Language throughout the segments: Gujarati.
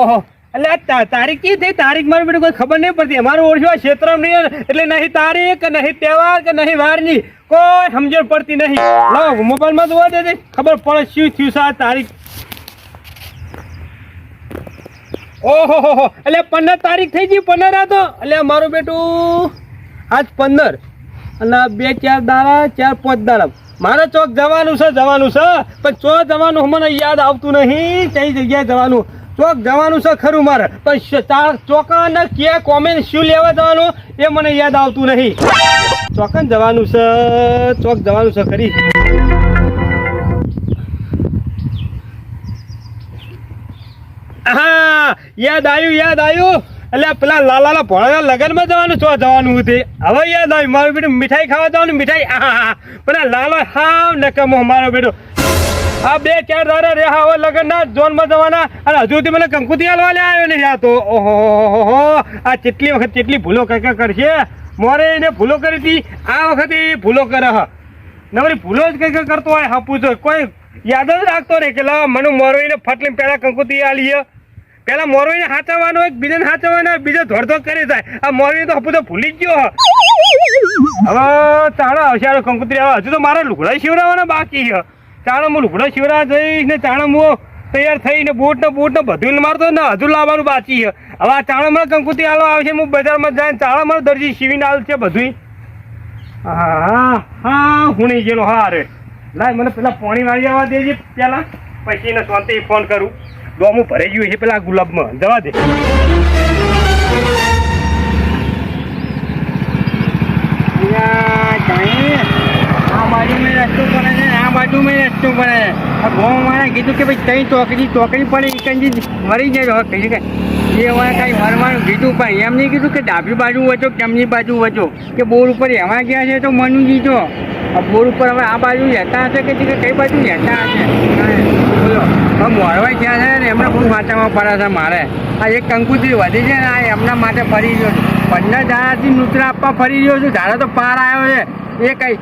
ઓહો એટલે તારીખ કી થઈ તારીખ મારી બેટું કોઈ ખબર નહીં પડતી. અમારું ઓળખ્યું ક્ષેત્ર એટલે નહીં તારીખ, નહીં તહેવાર કે નહીં વારની કોઈ સમજણ પડતી નહીં. લાવો મોબાઈલમાં જોવા દે ખબર પડે શું થયું આ તારીખ. ઓહો, હો હો. એટલે પંદર તારીખ થઈ ગઈ, પંદર આ તો. એટલે મારું બેટું આજ પંદર. અને બે, ચાર દાડા, ચાર, પાંચ દાડા. મારે ચોક જવાનું છે જવાનું છે. પણ ચોક જવાનું મને યાદ આવતું નહીં. કઈ જગ્યાએ જવાનું? ચોક જવાનું છે ખરું મારે. પણ ચોકન ક્યાં કોમેન્ટ શું લેવા જવાનું એ મને યાદ આવતું નહીં. ચોકન જવાનું છે, ચોક જવાનું છે ખરી. હા યાદ આવ્યું યાદ આવ્યું? એટલે પેલા લાલાલા ભોળાના લગ્નમાં જવાનું છો જવાનું હતી હવે યાદ આવ્યું, મારું બેટું મીઠાઈ ખાવા જવાનું, મીઠાઈ, આહા પેલા લાલો હા નકમો મારો બેટો. આ બે ચાર દાડા રહ્યા હવે લગ્નના ઝોનમાં જવાના. અને હજુ સુધી મને કંકુતી હાલવા લે આવ્યો નહીં યા તો. ઓહો આ કેટલી વખત કેટલી ભૂલો કઈ કરશે? મોરે એને ભૂલો કરી હતી. આ વખતે ભૂલો કરે. હ. નવરી ભૂલો જ કઈ કરતો હોય હાપું તો કોઈ યાદ જ રાખતો રે કે લાવ, મને મોરવીને ફટલી પહેલાં કંકુતી આલી પેલા મોરવીને હાચવવાનો હોય, બીજાને હાચવવાનો બીજો ધોડધોડ કરી જાય. આ મોરવી તો હપુ તો ભૂલી જ ગયો. હવે ચાલો, આવશે કંકુતરી આવે હજુ તો મારે લુગડા શિવડાવવાના બાકી છે. ચાલો હું લુગડા શિવરા જઈશ ને તૈયાર થઈને બૂટ ને બૂટ ને બધું મારતો ને હજુ લાવવાનું બાકી છે. હવે આ ચાલો મને કંકુતરી આલો આવશે હું બજારમાં જાય ચાલો મને દરજી સીવીને આલ છે બધું હા હા, હુણી ગયેલો, હા, અરે. લાય, મને પેલા પાણી વાળી આવવા દેજે પેલા. પછી એને શાંતિ ફોન કરું. ડોમું ભરાઈ ગયું છે પેલા ગુલાબમાં. જવા દે. આ બાજુ મેં રસ્તો બાજુ મેં રસ્તો પડે આ ગામ વાળા કીધું કે ભાઈ કઈ ચોકડી ચોકડી પડે એકંજી મરી જાય. હવે કીધું એ હવે કાંઈ મરવાનું કીધું, પણ એમ નહીં કીધું કે ડાબી બાજુ વચો કેમની બાજુ વચો કે બોર ઉપર એવા ગયા છે તો છો આ બોર ઉપર હવે આ બાજુ રહેતા હશે કે કઈ બાજુ રહેતા હશે? બોલો. હવે મોરવાઈ ગયા છે ને એમને ખૂબ વાંચામાં પડે છે મારે. આ એક કંકુત્રી વધી છે ને, આ એમના માટે ફરી ગયો છું. પંદર દાડાથી નૂતરા આપવા ફરી રહ્યો છું. ધારા તો પાર આવ્યો છે. એ કઈ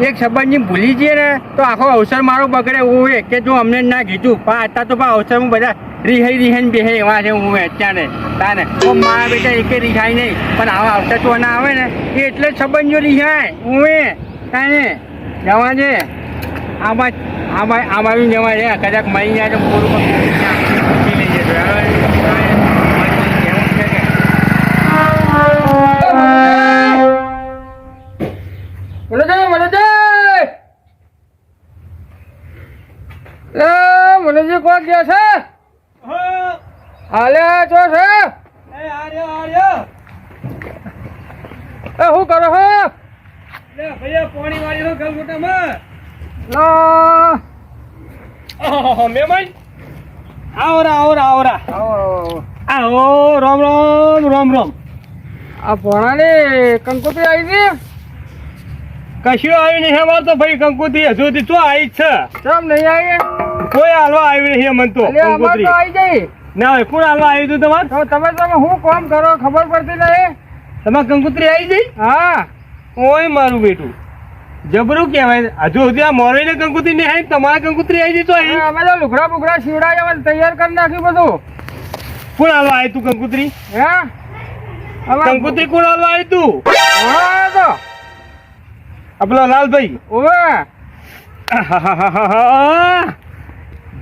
એક સંબંધની ભૂલી જઈએ ને, તો આખો અવસર મારો બગડે હું એ કે જો અમને ના કીધું. પણ અત્યારે તો પણ અવસરમાં બધા રિહાઈ રિહાઈને બેહે એવા છે હું અત્યારે. તાને. તો મારા બેટા એકે રિહાઈ નહીં. પણ આવા અવસર તો ના આવે ને. એ એટલે સંબંધો રિહાય. હું એ તાને. જવા છે આમાં આમાં આ બાજુ જવા છે કદાચ મળી જાય તો પૂરું લઈ મનોજય જે છે? હાલે જો છે એ શું કરો છો? ભૈયા પાણી વાળી નો ગલગોટામાં લો. ઓહો મહેમાન આવરા આવરા આવરા. આવો આવો રામ રામ રામ રામ. આ ભણાને કંકોત્રી આવી હતી કશું આવ્યું નહીં અમાર તો ભાઈ કંકુતી હજુ તો આવી જ છે. કેમ નહીં આવી? કોઈ હાલવા આવ્યું નહીં અમન તો તો આવી જઈ ના હોય કોણ હાલવા આવ્યું હતું તમારે? તો તમે તમે શું કોમ કરો ખબર પડતી નહીં. તમે કંકુત્રી આવી જઈ હા. ઓય મારું બેટું. જબરું કહેવાય. હજુ સુધી આ મોરવી ને કંકુત્રી ને આવી તમારે કંકુત્રી આવી જતો તો અમે તો લુગડા બુગડા સીવડાવી અમે તૈયાર કરી નાખ્યું બધું. કોણ હાલવા આવ્યું તું કંકુત્રી? હે? કંકુત્રી કોણ હાલવા આવ્યું તું? હા તો. આ પેલો લાલભાઈ. ઓવે.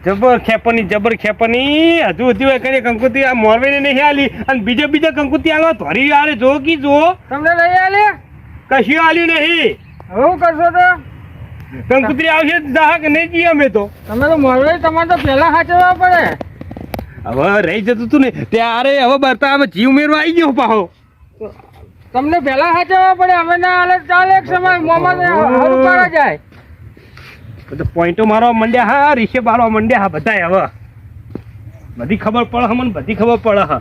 જબર ખેપની જબર ખેપની હજુ હજુ હોય કરી કંકુતી આ મોરવીને નહીં આલી અને બીજા બીજા કંકુતી આલવા ધરી આલે જો કી જો. તમને નહીં આલે કશું આલ્યું નહીં. હું કરશો તો? કંકુતરી આવશે દાહક નહીં જઈએ અમે તો. તમે તો મોરવાઈ તમારે તો પહેલા સાચવવા પડે. હવે રહી જતું તું ને ત્યારે હવે બરતા અમે જીવ મેરવા આવી ગયો પાહો. તમને પહેલા સાચવવા પડે હવે ના હાલે તો ચાલે એક સમય મોમાં જાય. બધા પોઈન્ટો મારવા માંડ્યા હા રીશે મારવા માંડ્યા હા બધા હવે. બધી ખબર પડે હા મને બધી ખબર પડે હા.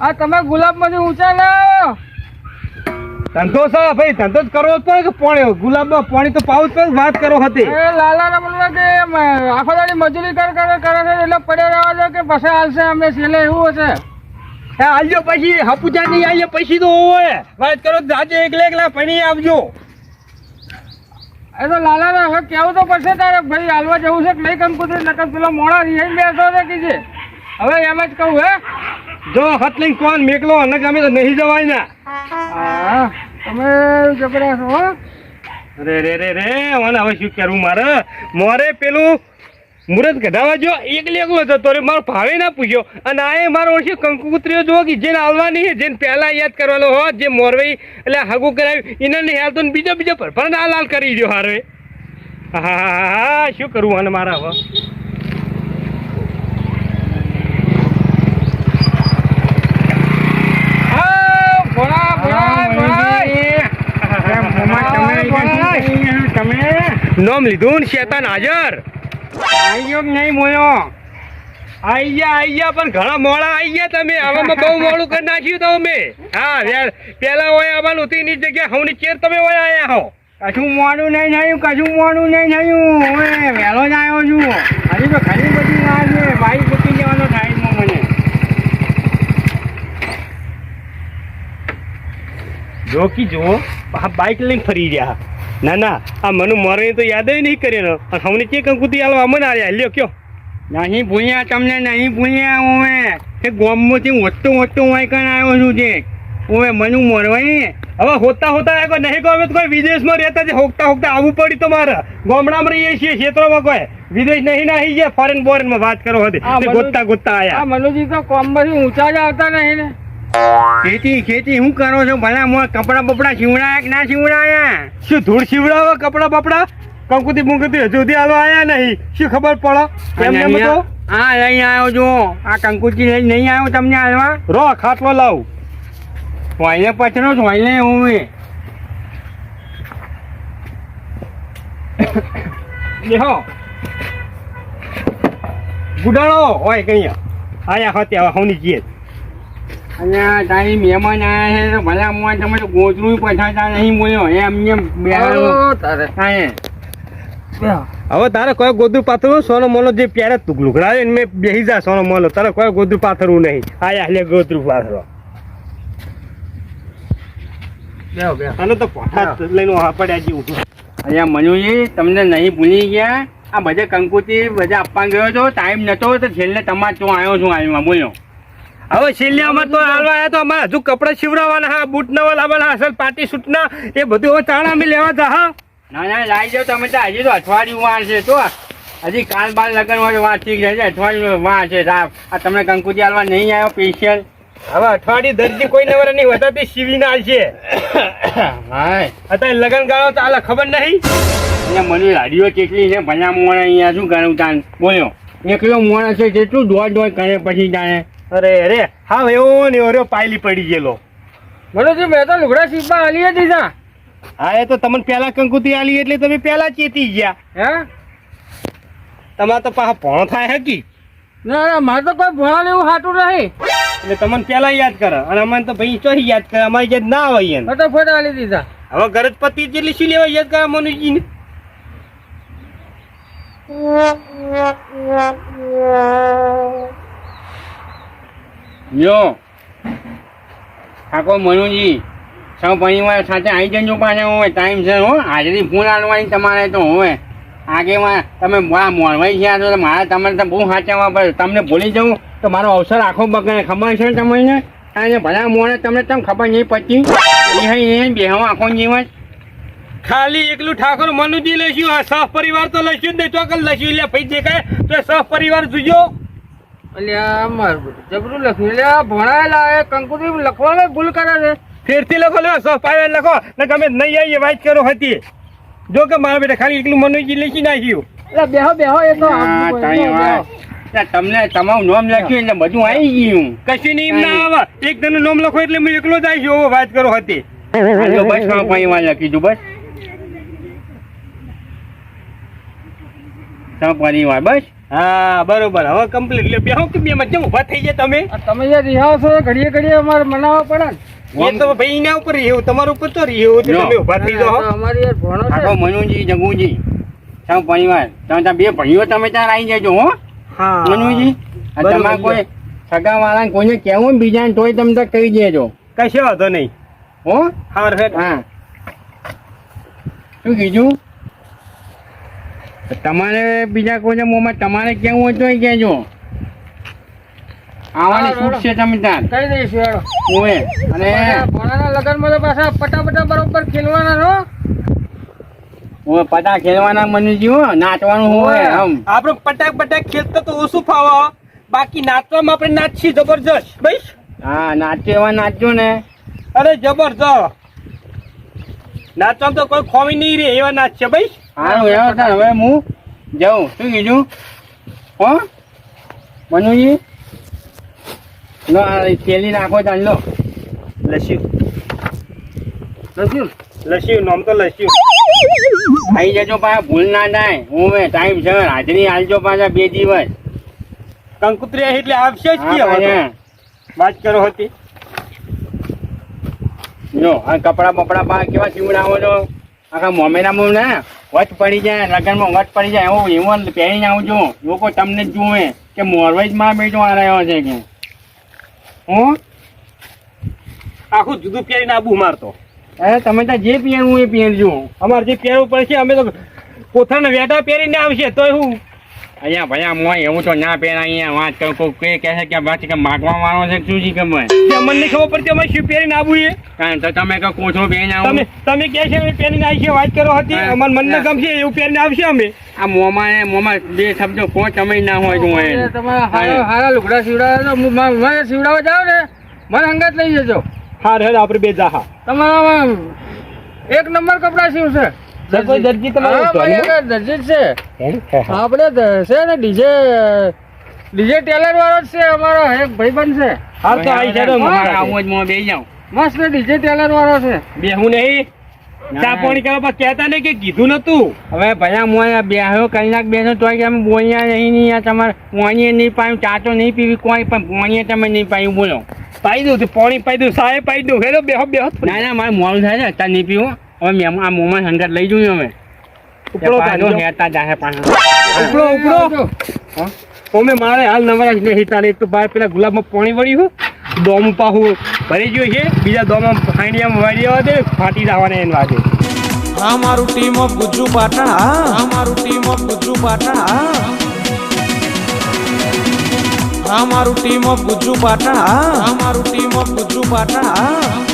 આ તમે ગુલાબમાંથી ઊંચા લાવો ધંધો છે ભાઈ ધંધો જ કરવો પડે કે પાણી? ગુલાબમાં પાણી તો પાવું પડે વાત કરો હતી. એ લાલા ના બોલવા કે આખો દાડી મજૂરી કર કરે કરે છે એટલે પડ્યા રહેવા દો કે પછી હાલશે અમને છેલ્લે એવું હશે. એ આવજો પછી હપુજા નહીં આવીએ પછી તો હોય. વાત કરો આજે એકલા એકલા પાણી આવજો. એ તો લાલા ને હવે કેવું તો પડશે તારે? ભાઈ હાલવા જવું છે કે નહીં કંકુતરી? નકર પેલો મોડા રિહાઈ બેસો છે કે હવે એમ જ કહું હે? જો હાથ લઈને કોણ મેકલો અને ગમે તો નહીં જવાય ને. હા તમે જબરા છો હો? અરે રે રે રે મને હવે શું કરવું મારે? મોરે પેલું મુરત કઢાવા જો એકલી એકલો હતો તો મારો ભાવે ના પૂછ્યો. અને આ મારો ઓળખી કંકુત્રીઓ જો કે જેને આવવાની છે જેને પહેલાં યાદ કરવાનો હોત જે મોરવાઈ એટલે હગું કરાવ્યું એને હેલ તો બીજો બીજો પર પણ આ લાલ કરી દો હારે. હા હા શું કરવું અને મારા હવે? નોમ લીધું શેતાન હાજર. આઈ નહીં બોલ્યો આઈ ગયા આઈ ગયા પણ ઘણા મોડા આઈ ગયા તમે. હવામાં બહુ મોડું કરી નાખ્યું તો હા પેલા હોય આવવાનું હતી એની જગ્યાએ હવની ચેર તમે હોય આયા હો. કશું મોડું નહીં થયું કશું મોડું નહીં થયું. હવે વહેલો જ આવ્યો છું. હજી તો ઘણી બધી છે. બાઈક મૂકી જવાનો ટાઈમમાં મને. જો કી જો બાઇક લઈને ફરી રહ્યા. ના ના આ મને મોરે તો યાદ નહીં કરી ને અને હવની ચેક અંકુતી આલો અમને આયા લ્યો કયો નહીં ભૂયા તમને નહીં ભૂયા હવે એ ગોમમાંથી ઓછતો ઓછતો હોય કાન આવ્યો છું જે. હવે મનુ મોરવાય હવે હોતા હોતા આગળ નહીં કહો અમે તો કોઈ વિદેશમાં રહેતા છે. હોકતા હોકતા આવવું પડી તો મારે ગામડામાં રહીએ છીએ ક્ષેત્રોમાં કોઈ. વિદેશ નહીં નાહી ગયા ફોરેન બોરેનમાં વાત કરો હતી ગોતતા ગોતતા આયા. મનુજી તો કોમમાંથી ઊંચા જ આવતા નહીં ને. ખેતી ખેતી હું કરો છો? ભલા મોં કપડા બપડા સીવડાયા કે ના સીવડાયા? શું ધૂળ સીવડાવો કપડા બપડા? કંકુતી મુંકુતી હજુ સુધી હાલો આયા નહીં. શું ખબર પડો? એમ એમ તો હા લઈ આવ્યો છું. આ કંકુતી લઈ નહીં આવ્યો તમને હાલવા? રો ખાટલો લાવ. હોઈને પછરો જ હોઈને હું બેહો ગુડાણો હોય કઈ આયા હોતે હવે હવની જીએ. અને તારી મહેમાન આયા છે તો ભલા તમે તો ગોતરું પછાતા નહીં બોલ્યો. એમ એમ તારે. હવે તારે કોઈ ગોદરું પાથરું સોનો મોલો જે પ્યારે લુગડાવે ને મેં બેસી જા સોનો મોલો. તારે કોઈ ગોદરું પાથરવું નહીં. આયા લે ગોદરું પાથરો. બેહો તો પોઠા જ લઈને પડ્યા જેવું અહીંયા મનુજી તમને નહીં ભૂલી ગયા. આ બધા કંકુતી બધા આપવા ગયો છો. ટાઈમ નતો તો છેલ્લે તમારે ચો આવ્યો છું આવ્યું બોલો હવે છેલ્લે તો હાલવા આવ્યા તો અમારે હજુ કપડા શિવડાવવાના હા બૂટ નવા લાવવાના અસલ પાર્ટી સૂટના એ બધું હવે તાણા અમે લેવા તા હા. ના ના લાવી જાઓ તમે તો હજી તો અઠવાડિયું વાર છે તો. હજી કાલ બાલ લગન હોય વાત ઠીક છે અઠવાડિયું વાર છે આ તમને કંકુજી હાલવા નહીં આવ્યો સ્પેશિયલ હવે અઠવાડિયે દર્દી કોઈ નવરા નહીં વધારતી સીવીને છે હા અત્યારે લગન ગાળો તો આલા ખબર નહીં? અહીંયા મને લાડીઓ કેટલી છે ભલા મોણ અહીંયા શું કરું તાન? બોલ્યો. એકલો મોણ છે જેટલું દોડ દોડ કરે પછી તાને અરે અરે હા એવો ને એવો પાયલી પડી ગયેલો. બોલો મેં તો લુગડા સીપા હાલી હતી તા હા એ તો તમને પેલા કંકુતી આલી એટલે તમે પેલા ચેતી ગયા. હે? તમારે તો પાછા ભણો થાય હકી ના ના મારે તો કોઈ ભણા એવું હાટું નહીં. એટલે તમને પેલા યાદ કરે અને અમને તો ભાઈ ચોહી યાદ કરે અમારી યાદ ના આવે એને ફટાફટ આલી દીધા. હવે ગરજ પતિ જેટલી શું લેવા યાદ કરે મનુજી ને યો ઠાકોર મનુજી, સૌ પરિવાર સાથે આવી જજો પાછા હોય ટાઈમ છે હો. હાજરી ફોન આલવાની તમારે તો હોય આગેમાં તમે આ મોરવાઈ ગયા છો, તો મારે તમને તો બહુ સાચવવા પડે. તમને ભૂલી જવું તો મારો અવસર આખો બગડે. ખબર છે ને તમને? અને ભલા મોડે તમને તમને ખબર નહીં પડતી. એ બેહવા આખો જીવન ખાલી એકલું ઠાકોર મનુજી લઈશું. આ સહ પરિવાર તો લઈશું જ નહીં. ચોકલ લઈશું. એટલે ભાઈ દેખાય. તો સહ પરિવાર જોજો. અલ્યા મારું જબરું લખ્યું. એટલે ભણાયેલા એ કંકુતી લખવામાં ભૂલ કરે છે. ફેરથી લખો લે સહ પરિવાર લખો. ને ગમે નહીં આવીએ વાત કરો હતી. જો કે મારા બેટા ખાલી એકલું મનુજી લખી નાખ્યું. એટલે બેહો બેહો એ તો તમને તમારું નામ લખ્યું એટલે બધું આવી ગયું. કશું નહીં એમ ના આવે. એક તને નામ લખો એટલે હું એકલો જ આવી ગયો વાત કરો હતી. હાલો બસમાં પરિવાર લખી દઉં બસ. પરિવાર બસ. હા બરોબર. હવે કમ્પ્લીટ એટલે બેહો કે બે મત ઊભા થઈ જાય તમે. તમે યાર રિહાવ છો ઘડીએ ઘડીએ અમારે મનાવવા પડે એ તો ભાઈ એના ઉપર રહ્યું તમારા ઉપર તો રહ્યું તમે ઊભા થઈ જાઓ. અમારી યાર ભણો છે. મનુજી જગુજી. સૌ પરિવાર. તમે ત્યાં બે ભાઈઓ તમે ત્યાં આવી જજો હો. હા. મનુજી આ તમારે કોઈ સગા વાળા કોઈને કહેવું ને બીજાને તોય તમે તો કહી દેજો. કશો વાંધો નહીં. હો? હા હા. શું કીધું? તમારે બીજા કોઈ મોંમાં તમારે કેવું હોય તોય કહેજો. આવવાની હા, છૂટ છે તમે ત્યાં કહી દઈશું હેડો. ઓએ અને ભણાના લગ્નમાં તો પાછા પટા પટા બરોબર ખેલવાના છો? ઓએ પટા ખેલવાના મને જીવો નાચવાનું હોય. આમ. આપણે પટાક પટાક ખેલતા તો ઓછું ફાવો. બાકી નાચવામાં આપણે નાચીએ જબરજસ્ત. ભાઈ હા નાચજો એવા નાચજો ને. અરે જબરજસ્ત. નાચવામાં તો કોઈ ખોવી નહીં રે એવા નાચ છે ભાઈ સારું એવો તાર હવે હું જાઉં. શું કીધું? હો? મનુજી? લો આ ખેલી નાખો તાન લો. લસ્યું. લસ્યું? લસ્યું નામ તો લસ્યું. આવી જજો પાછા ભૂલ ના થાય. હું ટાઈમ છે હાજરી હાલજો પાછા બે દિવસ. કંકુત્રી એટલે આવશે જ કે હવે વાત કરો હતી. જો આ કપડા બપડા પા કેવા સીવડાવો છો? આખા મોમેરામાં ને? વચ પડી જાય લગ્નમાં વચ પડી જાય એવું એવું પહેરીને આવજો લોકો તમને જ જુએ કે મોરવાઈ જ માં બેઠો આ રહ્યો છે કે. હું? આખું જુદું પહેરીને આબુ મારતો. અરે તમે તો જે પહેરવું એ પહેરજો. અમારે જે પહેરવું પડશે અમે તો પોતાના વેટા પહેરીને આવશે તો હું અહીંયા ભયા મોય એવું તો ના પહેરા અહીંયા. વાત કરું કોઈ કે કહે છે કે બાકી કે માગવા વાળો છે કે શું છે ખબર મને? નહીં ખબર પડતી અમે શું પહેરીને આવું એ કારણ તો તમે કહો કોચો પહેરીને આવો? તમે તમે કહે છે અમે પહેરીને આવી છે વાત કરો હતી. અમાર અમારે મનને ગમશે એવું પહેરીને આવશે અમે. આ મોમાં ને મોમાં બે શબ્દો કોચ તમે ના હોય તો એ તમારા હારા હારા લુગડા સીવડાવે તો મને સીવડાવવા જાવ ને મને અંગત લઈ જજો. હા રે આપણે બે જાહા. તમારા એક નંબર કપડા સીવશે. કોઈ દરજી તમારો હા, મારી ધ્યાનમાં? આગળ દરજી છે. આપણે છે ને ડીજે ડીજે ટેલર વાળો છે અમારો એક ભાઈબંધ છે. તો આવી છે આવું જ મોં બેસી જાઓ મસ્ત ડીજે ટેલર વાળો છે. બે હું નહીં ચા પાણી કરવા પણ કહેતા નહીં કે કીધું નતું. હવે ભયા મોય બેહ્યો કલાક બેસો તોય કે અમે બોલ્યા નહીં નહીં આ તમારે પોણીએ નહીં પાયું ચાચો નહીં પીવી કોઈ પણ પોણીએ તમે નહીં પાયું બોલો. પાઈ દઉં તું પાણી પાઈ દઉં સાહેબ પાઈ દઉં. હેલો બેહો બેહો ના ના મારે મોડું થાય છે અત્યારે નહીં પીવું. હવે મેમ આ મોમાં સંગત લઈ જોયું અમે. ઉપડો કાઢો. હેતા જાહે પાછા. ઉપડો ઉપડો. ઓમે મારે હાલ નવરા ને હિતા એક તો બહાર પેલા ગુલાબમાં પાણી વળ્યું દોમ પાહું ભરી ગયું છે. બીજા દોમાં ખાંડિયામાં વાળી આવવા દે. ફાટી જવાના એને વાગે. આ મારું ટીમ ઓફ ગુજ્જુ પાટણ આ મારું ટીમ ઓફ ગુજ્જુ પાટણ આ આ મારું ટીમ ઓફ ગુજ્જુ પાટણ આ મારું ટીમ ઓફ ગુજ્જુ પાટણ આ